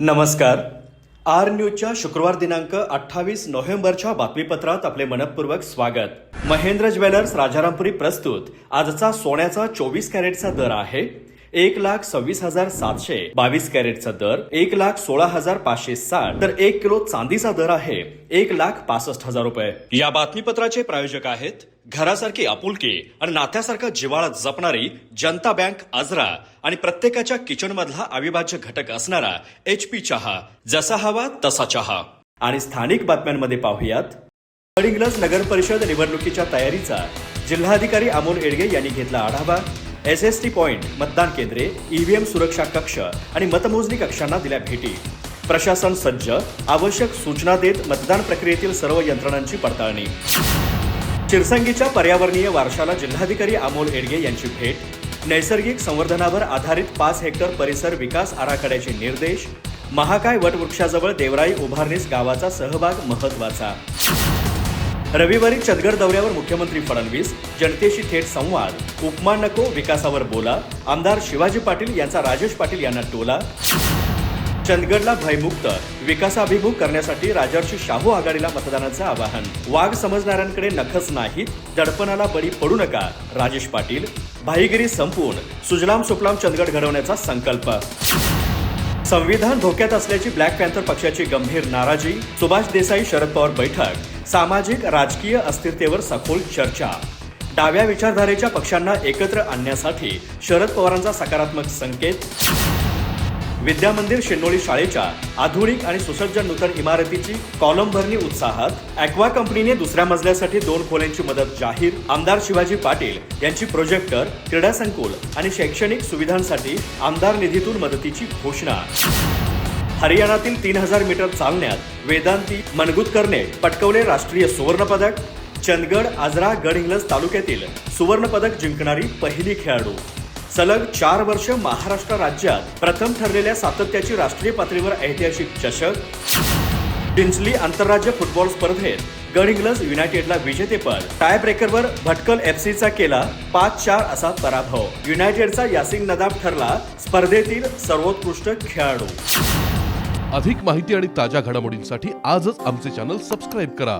नमस्कार. आर न्यूजच्या शुक्रवार दिनांक अठ्ठावीस नोव्हेंबरच्या बातमीपत्रात आपले मनपूर्वक स्वागत. महेंद्र ज्वेलर्स राजारामपुरी प्रस्तुत. आजचा सोन्याचा चोवीस कॅरेटचा दर आहे. एक लाख सव्वीस हजार सातशे बावीस कॅरेटचा दर एक लाख सोळा हजार पाचशे साठ तर एक किलो चांदीचा दर आहे. एक लाख पासष्ट हजार रुपये. या बातमीपत्राचे प्रायोजक आहेत घरासारखी आपुलकी आणि नात्यासारखा जिव्हाळा जपणारी जनता बँक आजरा आणि प्रत्येकाच्या किचन मधला अविभाज्य घटक असणारा एच पी चहा जसा हवा तसा चहा. आणि स्थानिक बातम्यांमध्ये पाहूयात. गडिंग्लज नगर परिषद निवडणुकीच्या तयारीचा जिल्हाधिकारी अमोल एडगे यांनी घेतला आढावा. एस एस टी पॉइंट मतदान केंद्रे ईव्हीएम सुरक्षा कक्ष आणि मतमोजणी कक्षांना दिल्या भेटी. प्रशासन सज्ज आवश्यक सूचना देत मतदान प्रक्रियेतील सर्व यंत्रणांची पडताळणी. चिरसंगीच्या पर्यावरणीय वारशाला जिल्हाधिकारी अमोल एडगे यांची भेट नैसर्गिक संवर्धनावर आधारित पाच हेक्टर परिसर विकास आराखड्याचे निर्देश महाकाय वटवृक्षाजवळ देवराई उभारणीस गावाचा सहभाग महत्त्वाचा रविवारी चंदगड दौऱ्यावर मुख्यमंत्री फडणवीस जनतेशी थेट संवाद उपमा नको विकासावर बोला आमदार शिवाजी पाटील यांचा राजेश पाटील यांना टोला चंदगडला भयमुक्त विकासाभिमुख करण्यासाठी राजर्षी शाहू आघाडीला मतदानाचं आवाहन. वाघ समजणाऱ्यांकडे नखच नाहीत दडपणाला बळी पडू नका. राजेश पाटील भाईगिरी संपवून सुजलाम सुफलाम चंदगड घडवण्याचा संकल्प. संविधान धोक्यात असल्याची ब्लॅक पॅन्थर पक्षाची गंभीर नाराजी सुभाष देसाई शरद पवार बैठक सामाजिक राजकीय अस्थिरतेवर सखोल चर्चा. डाव्या विचारधारेच्या पक्षांना एकत्र आणण्यासाठी शरद पवारांचा सकारात्मक संकेत. विद्यामंदिर शिंदोळी शाळेच्या आधुनिक आणि सुसज्ज नूतन इमारतीची कॉलम भरणी उत्साहात अॅक्वा कंपनीने दुसऱ्या मजल्यासाठी दोन खोल्यांची मदत जाहीर. आमदार शिवाजी पाटील यांची प्रोजेक्टर क्रीडा संकुल आणि शैक्षणिक सुविधांसाठी आमदार निधीतून मदतीची घोषणा. हरियाणातील तीन हजार मीटर चालण्यात वेदांती मनगुतकरने पटकवले राष्ट्रीय सुवर्णपदक. चंदगड आजरा गडहिंग्लज तालुक्यातील सुवर्णपदक जिंकणारी पहिली खेळाडू. सलग चार वर्ष महाराष्ट्र राज्यात प्रथम ठरलेल्या सातत्याची राष्ट्रीय पातळीवर ऐतिहासिक चषक डिंचली आंतरराज्य फुटबॉल स्पर्धेत गडहिंग्लज युनायटेडला विजेतेपद टाय ब्रेकरवर भटकल एफसीचा केला पाच चार असा पराभव. युनायटेडचा यासिंग नदाब ठरला स्पर्धेतील सर्वोत्कृष्ट खेळाडू. अधिक माहिती आणि ताज्या घडामोडींसाठी आजच आमचे चॅनल सबस्क्राईब करा.